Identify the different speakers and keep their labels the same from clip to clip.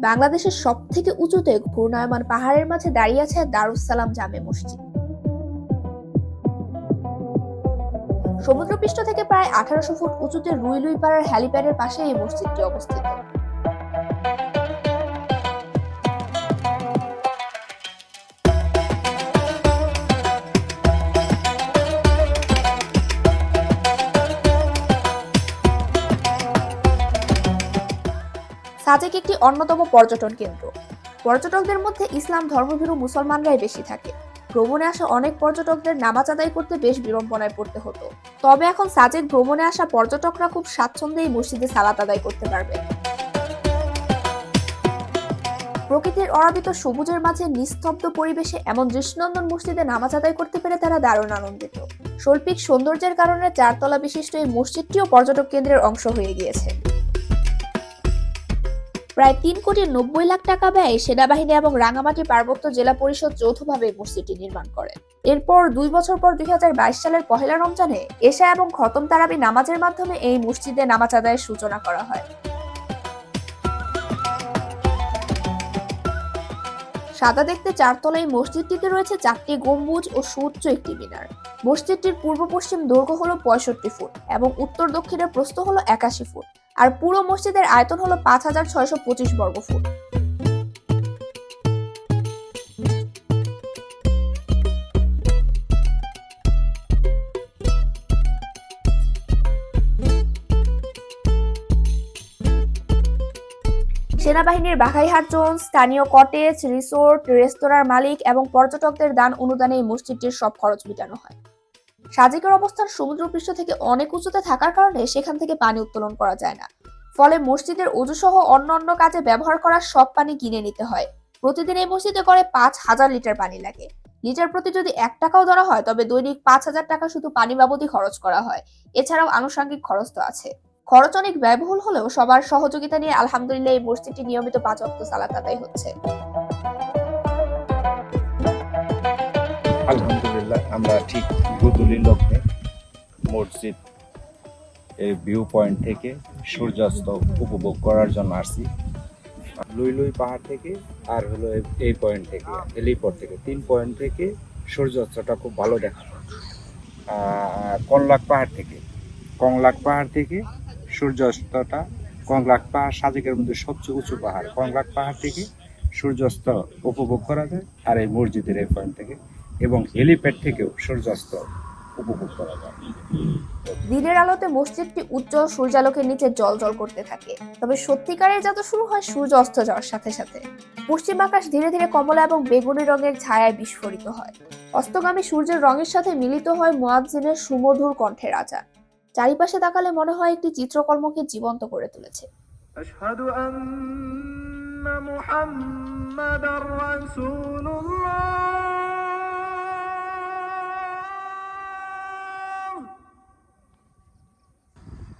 Speaker 1: বাংলাদেশের সব থেকে উঁচুতে ঘূর্ণায়মান পাহাড়ের মাঝে দাঁড়িয়ে আছে দারুসালাম জামে মসজিদ। সমুদ্রপৃষ্ঠ থেকে প্রায় আঠারোশো ফুট উঁচুতে রুইলুই পাড়ার হ্যালিপ্যাডের পাশে এই মসজিদটি অবস্থিত। সাজেক একটি অন্যতম পর্যটন কেন্দ্র। পর্যটকদের মধ্যে ইসলাম ধর্মভীরু মুসলমানরাই বেশি থাকে। ভ্রমণে আসা অনেক পর্যটকদের নামাজ আদায় করতে বেশ বিড়ম্বনায় পড়তে হতো। তবে এখন সাজেক ভ্রমণে আসা পর্যটকরা খুব স্বাচ্ছন্দ্যে এই মসজিদে সালাত আদায় করতে পারবে। প্রকৃতির অরাবিত সবুজের মাঝে নিস্তব্ধ পরিবেশে এমন দৃষ্টিনন্দন মসজিদে নামাজ আদায় করতে পেরে তারা দারুণ আনন্দিত। শৈল্পিক সৌন্দর্যের কারণে চারতলা বিশিষ্ট এই মসজিদটিও পর্যটক কেন্দ্রের অংশ হয়ে গিয়েছে। প্রায় তিন কোটি নব্বই লাখ টাকা ব্যয়ে সেনাবাহিনী এবং রাঙামাটি পার্বত্য জেলা পরিষদ যৌথভাবে মসজিদটি নির্মাণ করে। এরপর দুই বছর পর দুই হাজার বাইশ সালের পহেলা রমজানে এশা এবং খতম তারাবি নামাজের মাধ্যমে এই মসজিদে নামাজ আদায়ের সূচনা করা হয়। সাদা দেখতে চারতলা এই মসজিদটিতে রয়েছে চারটি গম্বুজ ও সুউচ্চ একটি মিনার। মসজিদটির পূর্ব পশ্চিম দৈর্ঘ্য হলো পঁয়ষট্টি ফুট এবং উত্তর দক্ষিণের প্রস্থ হলো একাশি ফুট। আর পুরো মসজিদের আয়তন হলো পাঁচ হাজার ছয়শো পঁচিশ বর্গ ফুট। সেনাবাহিনীর বাঘাইহাট জোন স্থানীয় কটেজ, রিসোর্ট, রেস্তোরাঁর মালিক এবং পর্যটকদের দান অনুদানে এই মসজিদটির সব খরচ মেটানো হয়। সাজেকের অবস্থান সমুদ্রপৃষ্ঠ থেকে অনেক উঁচুতে থাকার কারণে সেখান থেকে পানি উত্তোলন করা যায় না। ফলে মসজিদের অজুসহ অন্য অন্য কাজে ব্যবহার করা সব পানি কিনে নিতে হয়। প্রতিদিন এই মসজিদে করে পাঁচ হাজার লিটার পানি লাগে। লিটার প্রতি যদি এক টাকাও ধরা হয়, তবে দৈনিক পাঁচ হাজার টাকা শুধু পানি বাবদই খরচ করা হয়। এছাড়াও আনুষঙ্গিক খরচ তো আছে। খরচ অনেক ব্যয়বহুল হলেও সবার সহযোগিতা নিয়ে আলহামদুলিল্লাহ এই মসজিদটি নিয়মিত পাঁচ অক্ট সালাত আদায় হচ্ছে।
Speaker 2: আলহামদুলিল্লাহ। আমরা ঠিক গুদুলি লগ্নে মসজিদ এই ভিউ পয়েন্ট থেকে সূর্যাস্ত উপভোগ করার জন্য আসছি। লুই লুই পাহাড় থেকে আর হলো এই- পয়েন্ট থেকে হেলিপড থেকে, তিন পয়েন্ট থেকে সূর্যাস্তটা খুব ভালো দেখা কনলাক পাহাড় থেকে, কংলাক পাহাড় থেকে সূর্যাস্তটা, কংলাক পাহাড় সাজেকের মধ্যে সবচেয়ে উঁচু পাহাড়, কংলাক পাহাড় থেকে সূর্যাস্ত উপভোগ করা যায় আর এই মসজিদের এই পয়েন্ট থেকে এবং হেলিপ্যাড থেকেও সূর্যাস্ত উপভোগ করা যায়।
Speaker 1: দিনের আলোতে মসজিদটি উজ্জ্বল সূর্যালোকের নিচে জল জল করতে থাকে। তবে সত্যিকারের যাত্রা শুরু হয় সূর্য অস্ত যাওয়ার সাথে সাথে। পশ্চিম আকাশ ধীরে ধীরে কমলা এবং বেগুনি রঙের ছায়ায় বিস্ফোরিত হয়। অস্তগামী সূর্যের রঙের সাথে মিলিত হয় মোয়াজ্জিনের সুমধুর কণ্ঠের রাজা চারিপাশে তাকালে মনে হয় একটি চিত্রকর্মকে জীবন্ত করে তুলেছে।
Speaker 3: মুহাম্মাদার রাসূলুল্লাহ।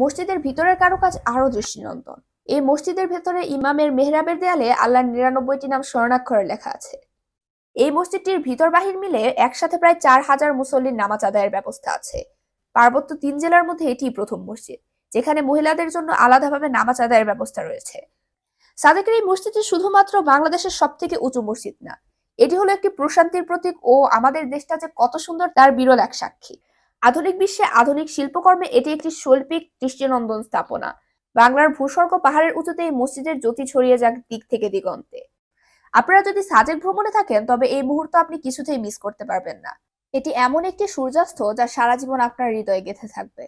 Speaker 1: মসজিদের ভিতরের কারুকাজ আরও দৃষ্টিনন্দন। এই মসজিদের ভেতরে ইমামের মেহরাবের দেয়ালে আল্লাহর নিরানব্বইটি নাম স্বর্ণাক্ষরে লেখা আছে। এই মসজিদটির ভিতর বাহির মিলে একসাথে প্রায় চার হাজার মুসল্লির নামাজ আদায়ের ব্যবস্থা আছে। পার্বত্য তিন জেলার মধ্যে এটি প্রথম মসজিদ, যেখানে মহিলাদের জন্য আলাদাভাবে নামাজ আদায়ের ব্যবস্থা রয়েছে। সাদেকের এই মসজিদটি শুধুমাত্র বাংলাদেশের সব থেকে উঁচু মসজিদ না, এটি হলো একটি প্রশান্তির প্রতীক ও আমাদের দেশটা যে কত সুন্দর তার বিরল এক সাক্ষী। আধুনিক বিশ্বে আধুনিক শিল্পকর্মে এটি একটি শৈল্পিক দৃষ্টিনন্দন স্থাপনা। বাংলার ভূস্বর্গ পাহাড়ের উঁচুতে এই মসজিদের জ্যোতি ছড়িয়ে যাক দিক থেকে দিগন্তে। আপনারা যদি সাজেক ভ্রমণে থাকেন, তবে এই মুহূর্ত আপনি কিছুতেই মিস করতে পারবেন না। এটি এমন একটি সূর্যাস্ত যা সারা জীবন আপনার হৃদয়ে গেঁথে থাকবে।